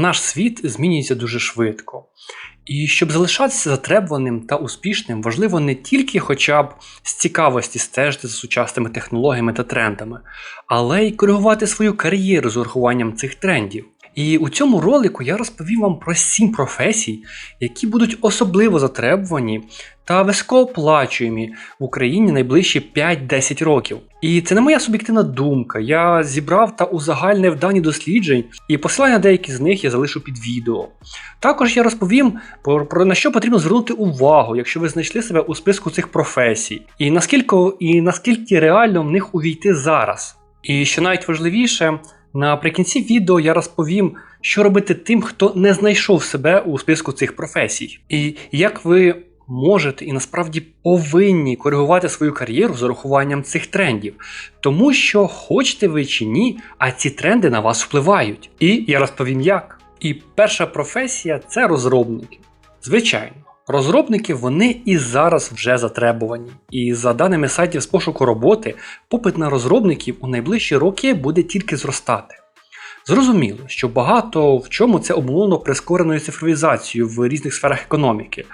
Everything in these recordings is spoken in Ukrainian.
Наш світ змінюється дуже швидко. І щоб залишатися затребуваним та успішним, важливо не тільки хоча б з цікавості стежити за сучасними технологіями та трендами, але й коригувати свою кар'єру з урахуванням цих трендів. І у цьому ролику я розповім вам про 7 професій, які будуть особливо затребувані та високооплачуємі в Україні найближчі 5-10 років. І це не моя суб'єктивна думка. Я зібрав та узагальнив дані досліджень, і посилання на деякі з них я залишу під відео. Також я розповім про, про на що потрібно звернути увагу, якщо ви знайшли себе у списку цих професій, і наскільки, і наскільки реально в них увійти зараз. І що навіть важливіше, наприкінці відео я розповім, що робити тим, хто не знайшов себе у списку цих професій, і як ви можете і насправді повинні коригувати свою кар'єру з урахуванням цих трендів, тому що хочете ви чи ні, а ці тренди на вас впливають. І я розповім як. І перша професія це розробники. Звичайно. Розробники вони і зараз вже затребувані, і за даними сайтів з пошуку роботи, попит на розробників у найближчі роки буде тільки зростати. Зрозуміло, що багато в чому це обумовлено прискореною цифровізацією в різних сферах економіки,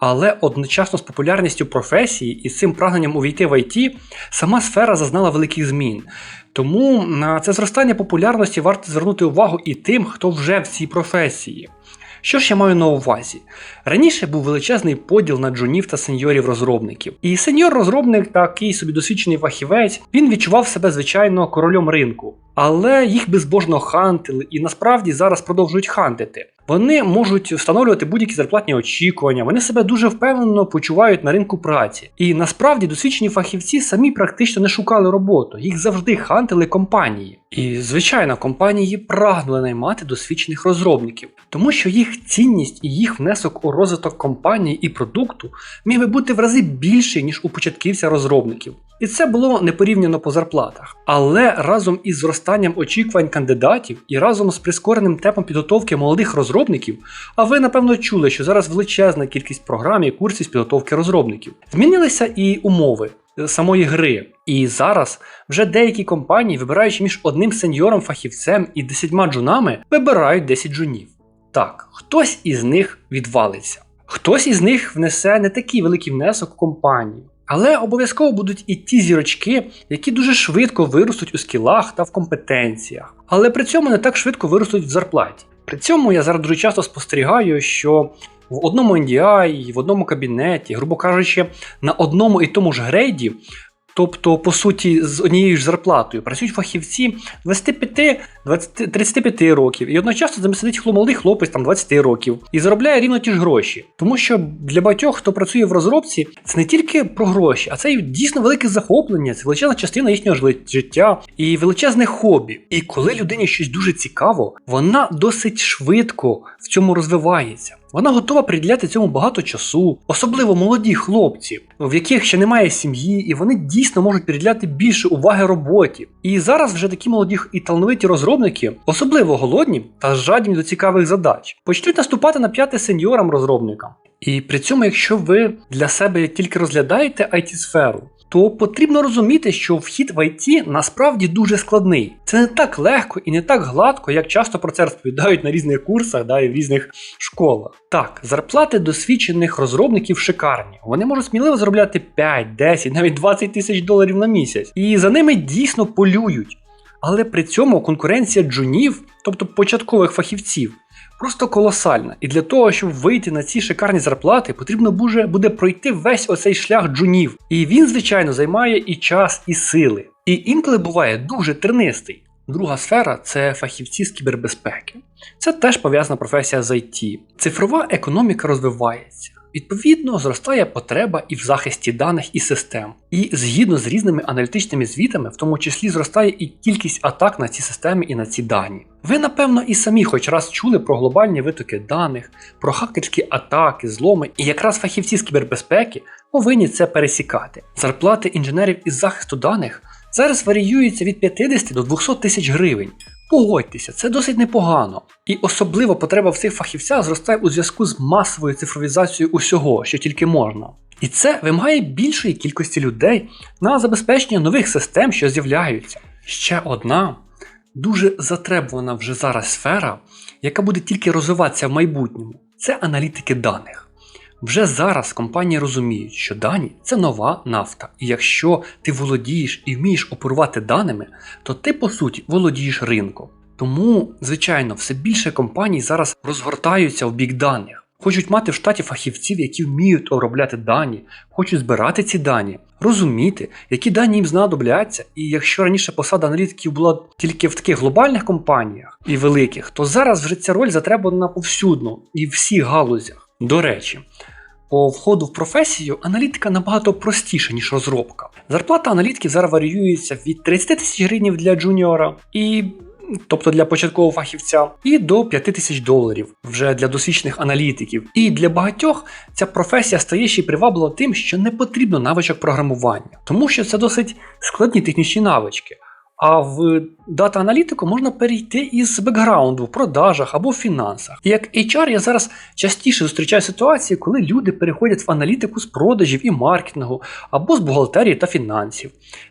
але одночасно з популярністю професії і з цим прагненням увійти в ІТ, сама сфера зазнала великих змін. Тому на це зростання популярності варто звернути увагу і тим, хто вже в цій професії. Що ж я маю на увазі? Раніше був величезний поділ на джунів та сеньорів-розробників. І сеньор-розробник, такий собі досвідчений фахівець, він відчував себе звичайно королем ринку. Але їх безбожно хантили і насправді зараз продовжують хантити. Вони можуть встановлювати будь-які зарплатні очікування, вони себе дуже впевнено почувають на ринку праці. І насправді досвідчені фахівці самі практично не шукали роботу, їх завжди хантили компанії. І звичайно, компанії прагнули наймати досвідчених розробників, тому що їх цінність і їх внесок у розвиток компанії і продукту міг би бути в рази більший, ніж у початківця розробників. І це було непорівняно по зарплатах. Але разом із зростанням очікувань кандидатів і разом з прискореним темпом підготовки молодих розробників, а ви напевно чули, що зараз величезна кількість програм і курсів з підготовки розробників. Змінилися і умови самої гри. І зараз вже деякі компанії, вибираючи між одним сеньором фахівцем і десятьма джунами, вибирають 10 джунів. Так, хтось із них відвалиться, хтось із них внесе не такий великий внесок в компанію. Але обов'язково будуть і ті зірочки, які дуже швидко виростуть у скілах та в компетенціях, але при цьому не так швидко виростуть в зарплаті. При цьому я зараз дуже часто спостерігаю, що в одному NDI, в одному кабінеті, грубо кажучи, на одному і тому ж грейді, тобто, по суті, з однією ж зарплатою, працюють фахівці 25-35 років, і одночасно там сидить молодий хлопець там 20 років і заробляє рівно ті ж гроші. Тому що для багатьох, хто працює в розробці, це не тільки про гроші, а це й дійсно велике захоплення, це величезна частина їхнього життя і величезне хобі. І коли людині щось дуже цікаво, вона досить швидко в цьому розвивається. Вона готова приділяти цьому багато часу, особливо молоді хлопці, в яких ще немає сім'ї, і вони дійсно можуть приділяти більше уваги роботі. І зараз вже такі молоді і талановиті розробники, особливо голодні та жадні до цікавих задач, почнуть наступати на п'яти сеньорам розробникам. І при цьому, якщо ви для себе тільки розглядаєте it сферу то потрібно розуміти, що вхід в IT насправді дуже складний. Це не так легко і не так гладко, як часто про це розповідають на різних курсах да, і в різних школах. Так, зарплати досвідчених розробників шикарні. Вони можуть сміливо заробляти 5, 10, навіть 20 тисяч доларів на місяць. І за ними дійсно полюють. Але при цьому конкуренція джунів, тобто початкових фахівців, просто колосальна. І для того, щоб вийти на ці шикарні зарплати, потрібно буде, пройти весь оцей шлях джунів. І він, звичайно, займає і час, і сили. І інколи буває дуже тернистий. Друга сфера це фахівці з кібербезпеки. Це теж пов'язана професія з IT. Цифрова економіка розвивається. Відповідно, зростає потреба і в захисті даних і систем. І згідно з різними аналітичними звітами, в тому числі зростає і кількість атак на ці системи і на ці дані. Ви, напевно, і самі хоч раз чули про глобальні витоки даних, про хакерські атаки, зломи, і якраз фахівці з кібербезпеки повинні це пересікати. Зарплати інженерів із захисту даних зараз варіюються від 50 до 200 тисяч гривень. Погодьтеся, це досить непогано. І особливо потреба в цих фахівцях зростає у зв'язку з масовою цифровізацією усього, що тільки можна. І це вимагає більшої кількості людей на забезпечення нових систем, що з'являються. Ще одна дуже затребувана вже зараз сфера, яка буде тільки розвиватися в майбутньому, це аналітики даних. Вже зараз компанії розуміють, що дані це нова нафта, і якщо ти володієш і вмієш оперувати даними, то ти по суті володієш ринком. Тому, звичайно, все більше компаній зараз розгортаються в бік даних. Хочуть мати в штаті фахівців, які вміють обробляти дані, хочуть збирати ці дані, розуміти, які дані їм знадобляться. І якщо раніше посада аналітиків була тільки в таких глобальних компаніях і великих, то зараз вже ця роль затребувана повсюдно і в всіх галузях. До речі, по входу в професію аналітика набагато простіша, ніж розробка. Зарплата аналітиків зараз варіюється від 30 тисяч гривень для джуніора і. Тобто для початкового фахівця, і до 5 тисяч доларів вже для досвідчених аналітиків. І для багатьох ця професія стає ще й приваблива тим, що не потрібно навичок програмування, тому що це досить складні технічні навички. А в дата-аналітику можна перейти із бекграунду в продажах або в фінансах. І як HR я зараз частіше зустрічаю ситуації, коли люди переходять в аналітику з продажів і маркетингу або з бухгалтерії та фінансів.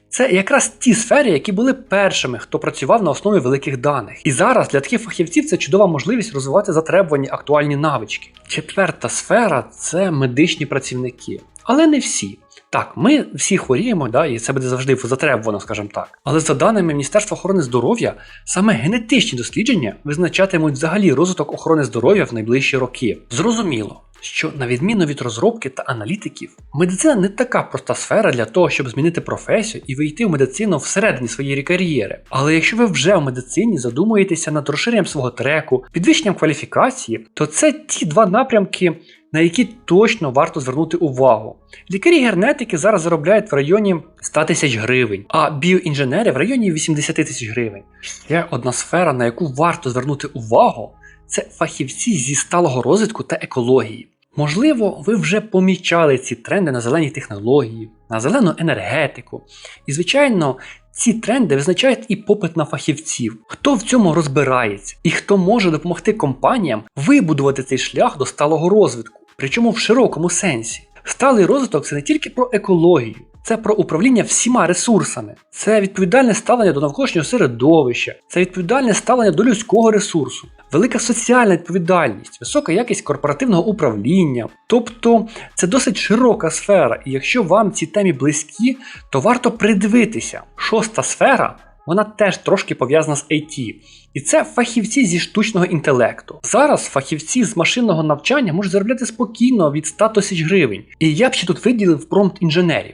Це якраз ті сфери, які були першими, хто працював на основі великих даних. І зараз для таких фахівців це чудова можливість розвивати затребувані актуальні навички. Четверта сфера це медичні працівники, але не всі. Так, ми всі хворіємо, да, і це буде завжди затребувано, скажімо так. Але за даними Міністерства охорони здоров'я, саме генетичні дослідження визначатимуть взагалі розвиток охорони здоров'я в найближчі роки. Зрозуміло, що на відміну від розробки та аналітиків, медицина не така проста сфера для того, щоб змінити професію і вийти в медицину всередині своєї кар'єри. Але якщо ви вже в медицині задумуєтеся над розширенням свого треку, підвищенням кваліфікації, то це ті два напрямки, на які точно варто звернути увагу. Лікарі-гернетики зараз заробляють в районі 100 тисяч гривень, а біоінженери в районі 80 тисяч гривень. Ще одна сфера, на яку варто звернути увагу, це фахівці зі сталого розвитку та екології. Можливо, ви вже помічали ці тренди на зелені технології, на зелену енергетику. І, звичайно, ці тренди визначають і попит на фахівців, хто в цьому розбирається і хто може допомогти компаніям вибудувати цей шлях до сталого розвитку, причому в широкому сенсі. Сталий розвиток це не тільки про екологію, це про управління всіма ресурсами, це відповідальне ставлення до навколишнього середовища, це відповідальне ставлення до людського ресурсу, велика соціальна відповідальність, висока якість корпоративного управління. Тобто це досить широка сфера, і якщо вам ці темі близькі, то варто придивитися. Шоста сфера. Вона теж трошки пов'язана з IT. І це фахівці зі штучного інтелекту. Зараз фахівці з машинного навчання можуть заробляти спокійно від 100 тисяч гривень. І я б ще тут виділив промпт інженерів.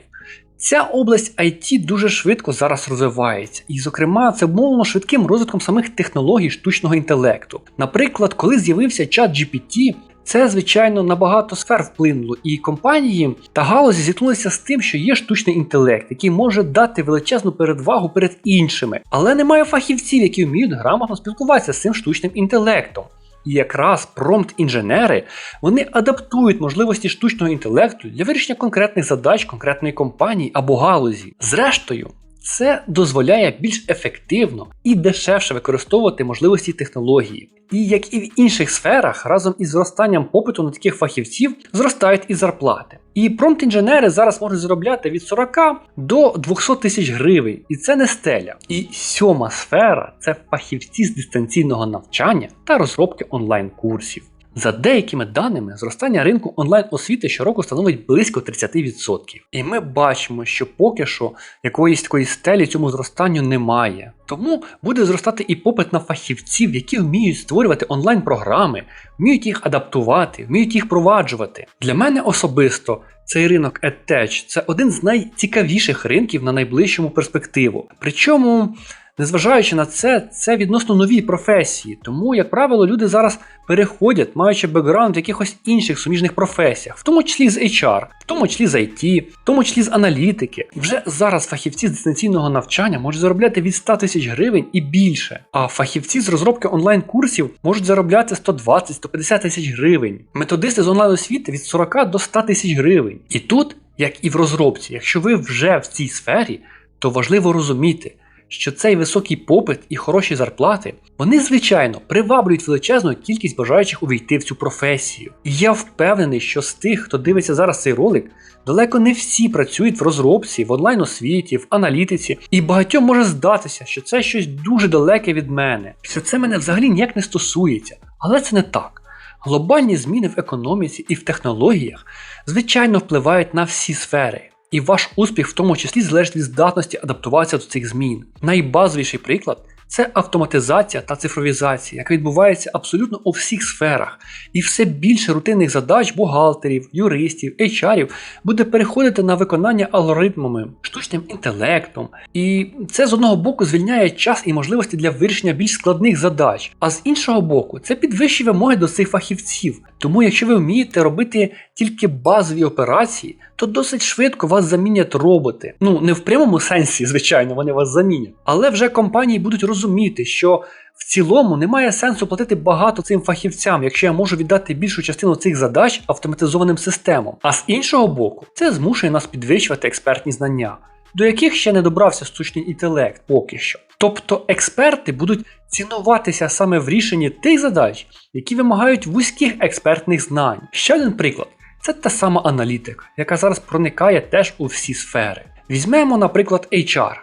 Ця область IT дуже швидко зараз розвивається, і, зокрема, це обмовлено швидким розвитком самих технологій штучного інтелекту. Наприклад, коли з'явився чат GPT, це, звичайно, на багато сфер вплинуло, і компанії та галузі зіткнулися з тим, що є штучний інтелект, який може дати величезну передвагу перед іншими, але немає фахівців, які вміють грамотно спілкуватися з цим штучним інтелектом. І якраз промпт-інженери вони адаптують можливості штучного інтелекту для вирішення конкретних задач конкретної компанії або галузі. Зрештою, це дозволяє більш ефективно і дешевше використовувати можливості технології. І як і в інших сферах, разом із зростанням попиту на таких фахівців зростають і зарплати. І промпт-інженери зараз можуть заробляти від 40 до 200 тисяч гривень, і це не стеля. І сьома сфера це фахівці з дистанційного навчання та розробки онлайн-курсів. За деякими даними, зростання ринку онлайн-освіти щороку становить близько 30%. І ми бачимо, що поки що якоїсь такої стелі цьому зростанню немає. Тому буде зростати і попит на фахівців, які вміють створювати онлайн-програми, вміють їх адаптувати, вміють їх проваджувати. Для мене особисто цей ринок EdTech – це один з найцікавіших ринків на найближчому перспективу. Причому. Незважаючи на це, це відносно нові професії, тому, як правило, люди зараз переходять, маючи бекграунд в якихось інших суміжних професіях, в тому числі з HR, в тому числі з IT, в тому числі з аналітики. Вже зараз фахівці з дистанційного навчання можуть заробляти від 100 тисяч гривень і більше. А фахівці з розробки онлайн-курсів можуть заробляти 120-150 тисяч гривень. Методисти з онлайн освіти від 40 до 100 тисяч гривень. І тут, як і в розробці, якщо ви вже в цій сфері, то важливо розуміти що цей високий попит і хороші зарплати, вони, звичайно, приваблюють величезну кількість бажаючих увійти в цю професію. І я впевнений, що з тих, хто дивиться зараз цей ролик, далеко не всі працюють в розробці, в онлайн освіті, в аналітиці, і багатьом може здатися, що це щось дуже далеке від мене, що це мене взагалі ніяк не стосується. Але це не так. Глобальні зміни в економіці і в технологіях, звичайно, впливають на всі сфери. І ваш успіх в тому числі залежить від здатності адаптуватися до цих змін. Найбазовіший приклад це автоматизація та цифровізація, яка відбувається абсолютно у всіх сферах. І все більше рутинних задач бухгалтерів, юристів, HR буде переходити на виконання алгоритмами, штучним інтелектом. І це з одного боку звільняє час і можливості для вирішення більш складних задач, а з іншого боку, це підвищує вимоги до цих фахівців. Тому, якщо ви вмієте робити тільки базові операції, то досить швидко вас замінять роботи. Ну не в прямому сенсі, звичайно, вони вас замінять. Але вже компанії будуть розуміти, що в цілому немає сенсу платити багато цим фахівцям, якщо я можу віддати більшу частину цих задач автоматизованим системам. А з іншого боку, це змушує нас підвищувати експертні знання, до яких ще не добрався штучний інтелект поки що. Тобто експерти будуть цінуватися саме в рішенні тих задач, які вимагають вузьких експертних знань. Ще один приклад це та сама аналітика, яка зараз проникає теж у всі сфери. Візьмемо, наприклад, HR.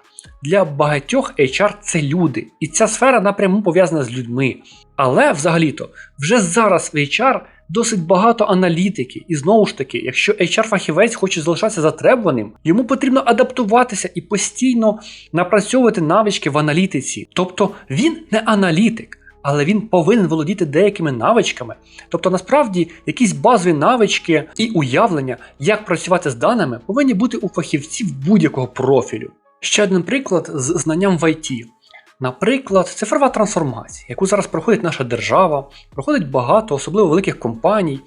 Для багатьох HR це люди, і ця сфера напряму пов'язана з людьми. Але взагалі-то вже зараз в HR досить багато аналітики, і знову ж таки, якщо HR-фахівець хоче залишатися затребуваним, йому потрібно адаптуватися і постійно напрацьовувати навички в аналітиці. Тобто він не аналітик. Але він повинен володіти деякими навичками. Тобто, насправді, якісь базові навички і уявлення, як працювати з даними, повинні бути у фахівців будь-якого профілю. Ще один приклад з знанням в IT. Наприклад, цифрова трансформація, яку зараз проходить наша держава, проходить багато, особливо великих компаній.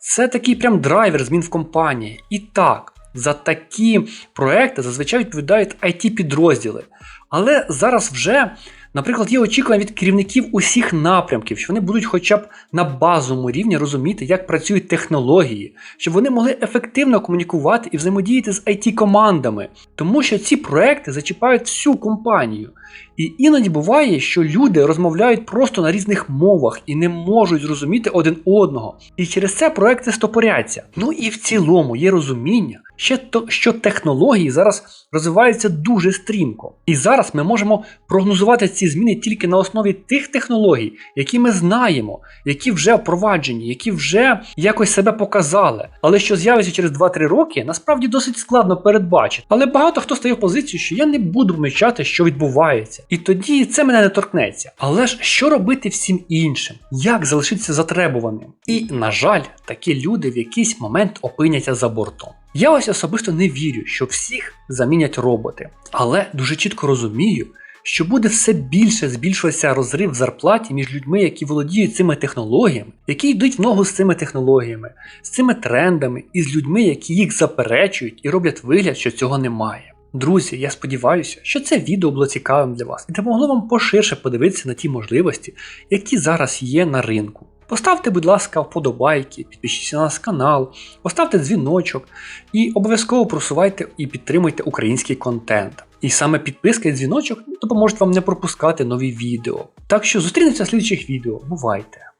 Це такий прям драйвер змін в компанії. І так, за такі проекти зазвичай відповідають IT-підрозділи. Але зараз вже, наприклад, є очікування від керівників усіх напрямків, що вони будуть хоча б на базовому рівні розуміти, як працюють технології, щоб вони могли ефективно комунікувати і взаємодіяти з IT-командами, тому що ці проекти зачіпають всю компанію. І іноді буває, що люди розмовляють просто на різних мовах і не можуть зрозуміти один одного. І через це проекти стопоряться. Ну і в цілому є розуміння, ще то, що технології зараз розвиваються дуже стрімко. І зараз ми можемо прогнозувати ці зміни тільки на основі тих технологій, які ми знаємо, які вже впроваджені, які вже якось себе показали. Але що з'явиться через 2-3 роки, насправді досить складно передбачити. Але багато хто стає в позицію, що я не буду вмічати, що відбувається. І тоді це мене не торкнеться. Але ж що робити всім іншим? Як залишитися затребуваним? І, на жаль, такі люди в якийсь момент опиняться за бортом. Я ось особисто не вірю, що всіх замінять роботи, але дуже чітко розумію, що буде все більше збільшуватися розрив в зарплаті між людьми, які володіють цими технологіями, які йдуть в ногу з цими технологіями, з цими трендами, і з людьми, які їх заперечують і роблять вигляд, що цього немає. Друзі, я сподіваюся, що це відео було цікавим для вас і допомогло вам поширше подивитися на ті можливості, які зараз є на ринку. Поставте, будь ласка, вподобайки, підпишіться на наш канал, поставте дзвіночок і обов'язково просувайте і підтримуйте український контент. І саме підписка і дзвіночок допоможуть вам не пропускати нові відео. Так що зустрінемося в слідчих відео. Бувайте!